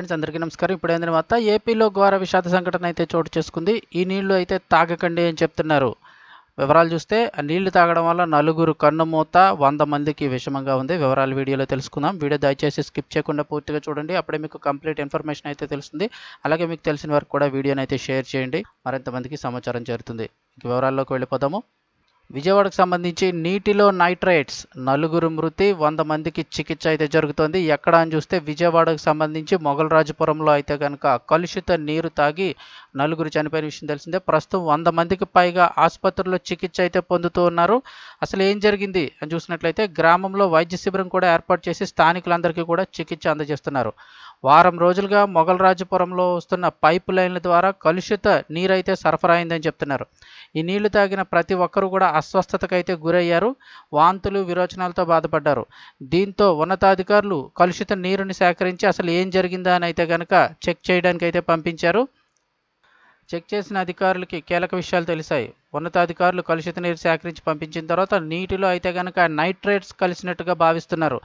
Friends అందరికీ నమస్కారం. ఇప్పుడు ఏంటంటే మొత్తం ఏపీలో ఘోర విషాద సంఘటన అయితే చోటు చేసుకుంది. ఈ నీళ్ళు అయితే తాగకండి అని చెప్తున్నారు. వివరాలు చూస్తే ఆ నీళ్ళు తాగడం వల్ల నలుగురు కన్నుమూత వంద మందికి విషమంగా ఉంది. వివరాలు వీడియోలో తెలుసుకుందాం. వీడియో దయచేసి స్కిప్ చేయకుండా పూర్తిగా చూడండి. అప్పుడే మీకు కంప్లీట్ ఇన్ఫర్మేషన్ అయితే తెలుస్తుంది. అలాగే మీకు తెలిసిన వరకు కూడా వీడియోని అయితే షేర్ చేయండి. మరింత మందికి సమాచారం చేరుతుంది. వివరాల్లోకి వెళ్ళిపోదాము. విజయవాడకు సంబంధించి నీటిలో నైట్రేట్స్ నలుగురు మృతి వంద మందికి చికిత్స అయితే జరుగుతోంది. ఎక్కడ అని చూస్తే విజయవాడకు సంబంధించి మొగలరాజపురంలో అయితే కనుక కలుషిత నీరు తాగి నలుగురు చనిపోయిన విషయం తెలిసిందే. ప్రస్తుతం వంద మందికి పైగా ఆసుపత్రిలో చికిత్స అయితే పొందుతూ ఉన్నారు. అసలు ఏం జరిగింది అని చూసినట్లయితే గ్రామంలో వైద్య శిబిరం కూడా ఏర్పాటు చేసి స్థానికులందరికీ కూడా చికిత్స అందజేస్తున్నారు. వారం రోజులుగా మొగలరాజపురంలో వస్తున్న పైప్ లైన్ల ద్వారా కలుషిత నీరైతే సరఫరా అయిందని చెప్తున్నారు. ఈ నీళ్ళు తాగిన ప్రతి ఒక్కరూ కూడా అస్వస్థతకైతే గురయ్యారు. వాంతులు విరోచనాలతో బాధపడ్డారు. దీంతో ఉన్నతాధికారులు కలుషిత నీరుని సేకరించి అసలు ఏం జరిగిందా అని అయితే కనుక చెక్ చేయడానికి అయితే పంపించారు. చెక్ చేసిన అధికారులకి కీలక విషయాలు తెలిసాయి. ఉన్నతాధికారులు కలుషిత నీరు సేకరించి పంపించిన తర్వాత నీటిలో అయితే కనుక నైట్రేట్స్ కలిసినట్టుగా భావిస్తున్నారు.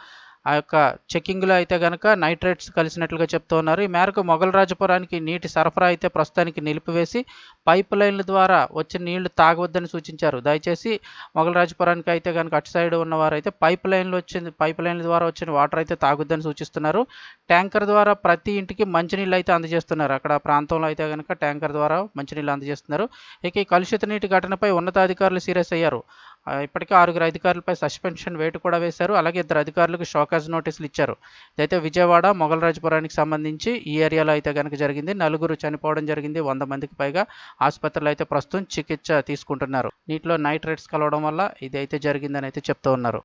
ఆ యొక్క చెక్కింగ్లో అయితే కనుక నైట్రేట్స్ కలిసినట్లుగా చెప్తూ ఉన్నారు. ఈ మేరకు మొగలరాజపురానికి నీటి సరఫరా అయితే ప్రస్తుతానికి నిలిపివేసి పైప్ లైన్ల ద్వారా వచ్చిన నీళ్ళు తాగవద్దని సూచించారు. దయచేసి మొగలరాజపురానికి అయితే కనుక అటు సైడ్ ఉన్నవారు అయితే పైప్ లైన్లు వచ్చింది పైప్ లైన్ల ద్వారా వచ్చిన వాటర్ అయితే తాగొద్దని సూచిస్తున్నారు. ట్యాంకర్ ద్వారా ప్రతి ఇంటికి మంచినీళ్ళు అయితే అందజేస్తున్నారు. అక్కడ ప్రాంతంలో అయితే కనుక ట్యాంకర్ ద్వారా మంచినీళ్ళు అందజేస్తున్నారు. ఇక ఈ కలుషిత నీటి ఘటనపై ఉన్నతాధికారులు సీరియస్ అయ్యారు. ఇప్పటికే ఆరుగురు అధికారులపై సస్పెన్షన్ వేటు కూడా వేశారు. అలాగే ఇద్దరు అధికారులకు షోకాజ్ నోటీసులు ఇచ్చారు. అయితే విజయవాడ మొగలరాజపురానికి సంబంధించి ఈ ఏరియాలో అయితే కనుక జరిగింది. నలుగురు చనిపోవడం జరిగింది. వంద మందికి పైగా ఆసుపత్రులు అయితే ప్రస్తుతం చికిత్స తీసుకుంటున్నారు. నీటిలో నైట్రేట్స్ కలవడం వల్ల ఇది అయితే జరిగిందని అయితే చెప్తూ ఉన్నారు.